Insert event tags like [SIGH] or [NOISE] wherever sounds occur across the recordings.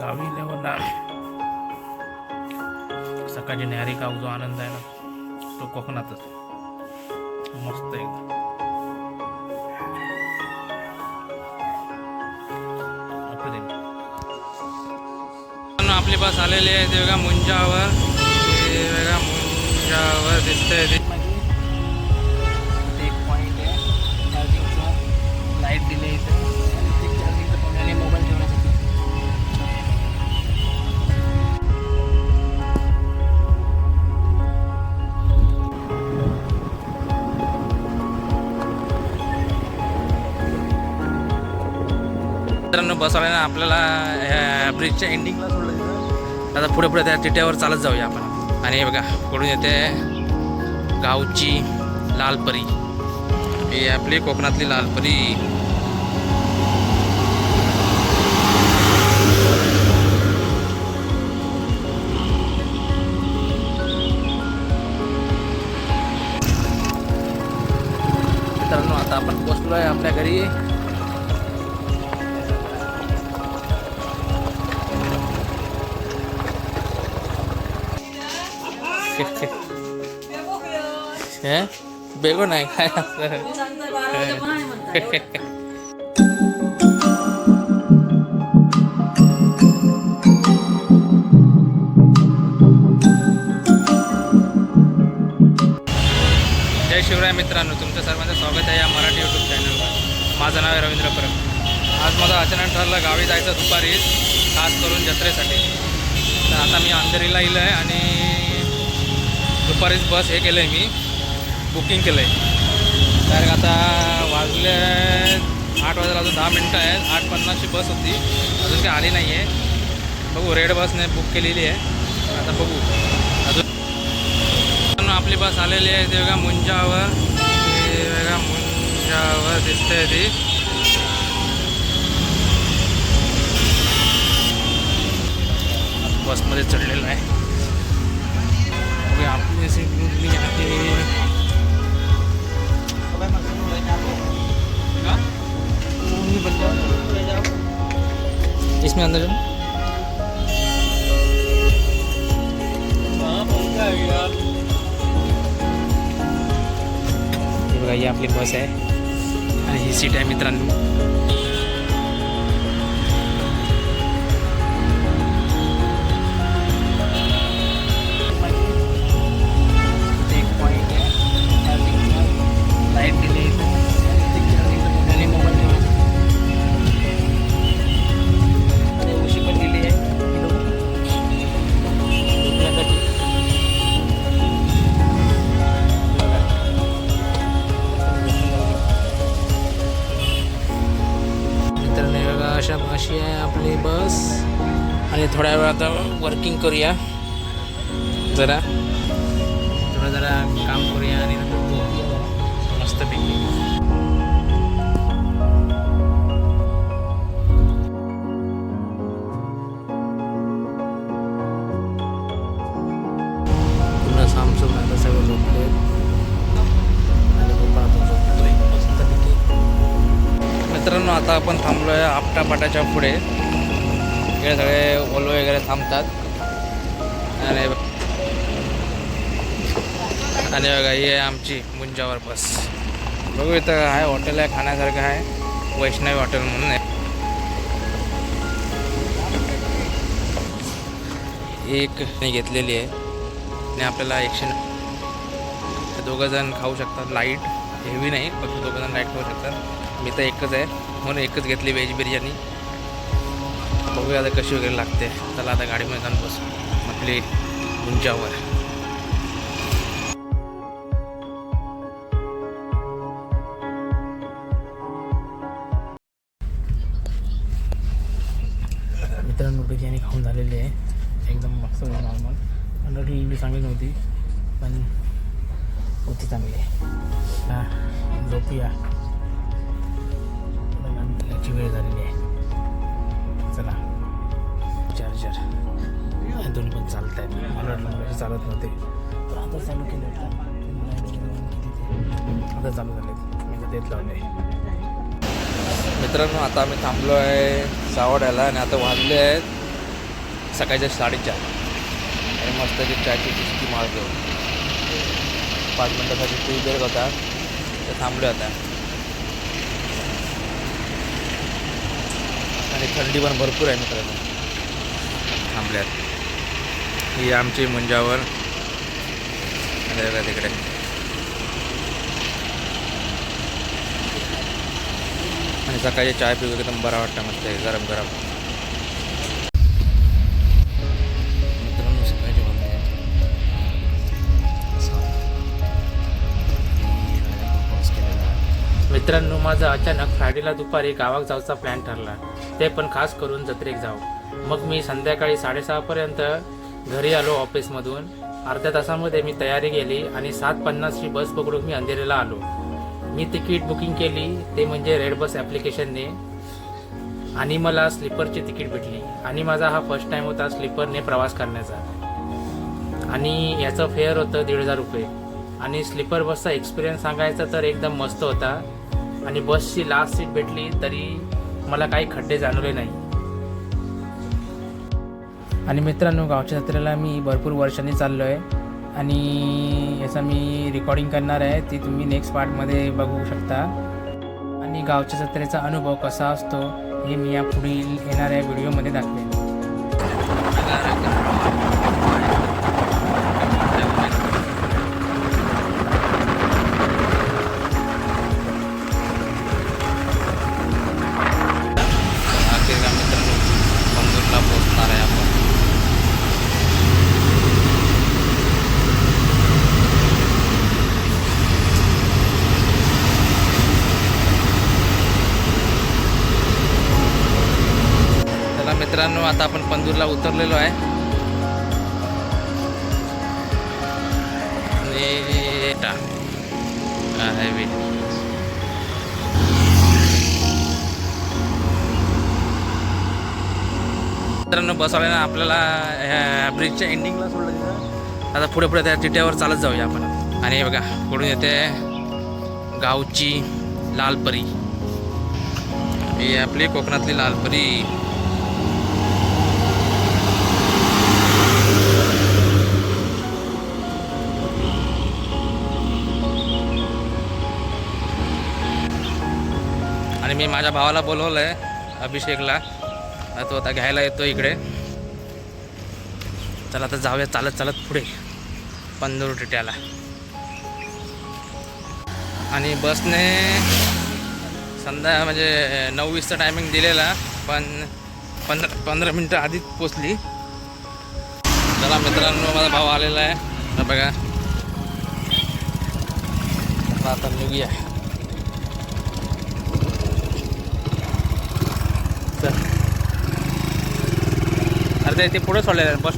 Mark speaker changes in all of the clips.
Speaker 1: गावी लेवलला सकाळची न्यारी खाऊ जो आनंद आहे ना तो कोकणातच. मस्त एकदम आपली बस आलेली आहे ते बघा मुंजावर. ते बघा मुंजावर दिसतंय ते. एक पॉईंट आहे. चार्जिंगचं लाइट दिले मित्रांनो बस आपल्याला ह्या ब्रिजच्या एंडिंगला सोडलं आता पुढे पुढे त्या तिट्यावर चालत जाऊया आपण. आणि हे बघा पुढून येते गावची लालपरी. ही आपली कोकणातली लालपरी. मित्रांनो आता आपण पोचलो आहे आपल्या घरी. हे [LAUGHS] बेगो नाही. काय [LAUGHS] जय शिवराय मित्रांनो तुमचं सर्वांचं स्वागत आहे या मराठी यूट्यूब चॅनलवर माझं नाव आहे रवींद्र परब. आज माझं अचानक ठरलं गावी जायचं दुपारी खास करून जत्रेसाठी. तर आता मी अंधेरीला येलं आहे आणि दुपारीच बस हे केलं आहे मी. बुकिंग केलं आहे कारण आता वाजले आठ वाजायला अजून दहा मिनटं आहेत. आठ पन्नासची बस होती. अजून काही आली नाही आहे बघू रेड बसने बुक केलेली आहे. आता बघू. अजून आपली बस आलेली आहे. ते बघा मुंजावर. ते बघा मुंजावर दिसते ती. बसमध्ये चढलेलं आहे. आपली सीट कुठली आहे इसमें अंदर जाओ। हे बघा ही आपली बस आहे आणि ही सीट आहे मित्रांनो अशी आहे आपली बस. आणि थोड्या वेळ आता वर्किंग करूया. जरा. थोडं जरा काम करूया आणि नंतर झोपूया मस्तपैकी आता आपण थांबलो आहे आपटापाटाच्या पुढे. इकडे सगळे ओलो वगैरे थांबतात. आणि आणि बघा ही आहे आमची मुंजावर बस. बघू इथं आहे हॉटेल आहे खाण्यासारखं आहे. वैष्णवी हॉटेल म्हणून आहे. एक मी घेतलेली आहे. आणि आपल्याला एकशे दोघं जण खाऊ शकतात. लाइट हेवी नाही फक्त दोघं जण लाइट खाऊ शकतात. मी तर एकच आहे. म्हणून एकच घेतली व्हेज बिर्याणी. बघूया आता कशी वगैरे लागते. चला आता गाडीमध्ये जाऊन बसू. आपली उंचावर मित्रांनो बिर्याणी खाऊन झालेली आहे. एकदम मस्त नॉर्मल हंड्रेड एवढी चांगली नव्हती पण होती चांगली आहे. झोपूया. थोडं वेळ झालेली आहे. चला. चार्जर चार. दोन्ही पण चालत आहेत मला वाटलं चालत नव्हते. पण आता चालू केले आता. चालू झाले मी तर देत लावले. मित्रांनो आता आम्ही थांबलो आहे सावड्याला आणि आता वाजले आहेत सकाळच्या साडेचार. आणि मस्त की चायची चिस्की मारतो पाच मिनटासाठी टी जर होता ते थांबलो आता आणि थंडी पण भरपूर आहे मित्रांनो. थांबल्यात. ही आमची मुंजावर. तिकडे. आणि सकाळी चाय पिऊ एकदम बरा वाटतं मस्त गरम गरम मित्रांनो
Speaker 2: माझा अचानक फ्रायडेला दुपारी गावात जायचा प्लॅन ठरला. ते पण खास करून जत्रेक जाऊ. मग मी संध्याकाळी साडेसहापर्यंत घरी आलो ऑफिसमधून. अर्ध्या तासामध्ये मी तयारी केली आणि सात पन्नासची बस पकडून मी अंधेरीला आलो. मी तिकीट बुकिंग केली ते म्हणजे रेड बस ॲप्लिकेशनने. आणि मला स्लीपरची तिकीट भेटली. आणि माझा हा फर्स्ट टाईम होता स्लीपरने प्रवास करण्याचा. आणि याचं फेअर होतं दीड हजार रुपये. आणि स्लीपर बसचा एक्सपिरियन्स सांगायचा तर एकदम मस्त होता. आणि बसची लास्ट सीट भेटली तरी मला काही खड्डे जाणवले नाही. आणि मित्रांनो गावच्या जत्रेला मी भरपूर वर्षांनी चाललो आहे आणि याचा मी रेकॉर्डिंग करणार आहे ती तुम्ही नेक्स्ट पार्टमध्ये बघू शकता. आणि गावच्या जत्रेचा अनुभव कसा असतो हे मी या पुढील येणाऱ्या व्हिडिओमध्ये दाखवेन.
Speaker 1: मित्रांनो आता आपण पंदूरला उतरलेलो आहे. आणि टा हायवे मित्रांनो बसवाल्यानं आपल्याला ह्या ब्रिजच्या एंडिंगला सोडलं तिथं आता पुढे पुढे त्या तिट्यावर चालत जाऊया आपण. आणि हे बघा पुढून येते गावची लालपरी. ही आपली कोकणातली लालपरी. मी माझ्या भावाला बोलवलं आहे अभिषेकला तो आता घ्यायला येतो इकडे. चला आता जाऊया चालत चालत पुढे. पंधरू टिट्याला. आणि बसने संध्या म्हणजे नऊ वीसचा टायमिंग दिलेला पण पंधरा पंधरा मिनटं आधीच पोचली. चला मित्रांनो माझा भाऊ आलेला आहे. बघा. आता निघूया. अरे ते- ते पुढे सोडलेलं आहे बस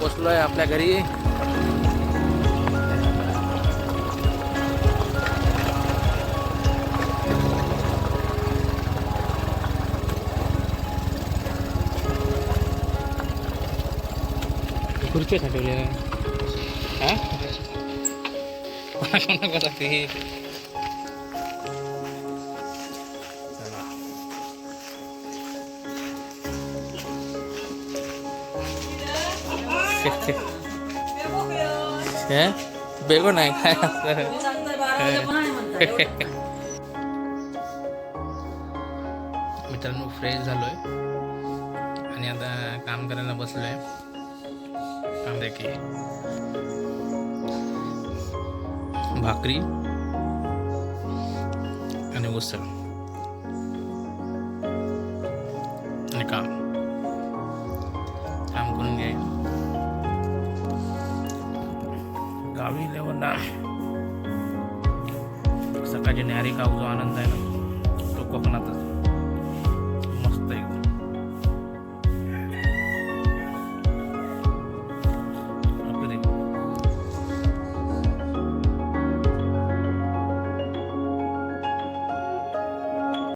Speaker 1: पोचलो आहे आपल्या घरी. खुर्च्या साठवल्या हा? कोणा ती? बेगो नाही काय? मित्रांनो फ्रेश झालोय. आणि आता काम करायला बसलोय. काम की भाकरी आणि उसळ. सकाळची न्यारी खाऊ जो आनंद आहे ना? तो कोकणातच.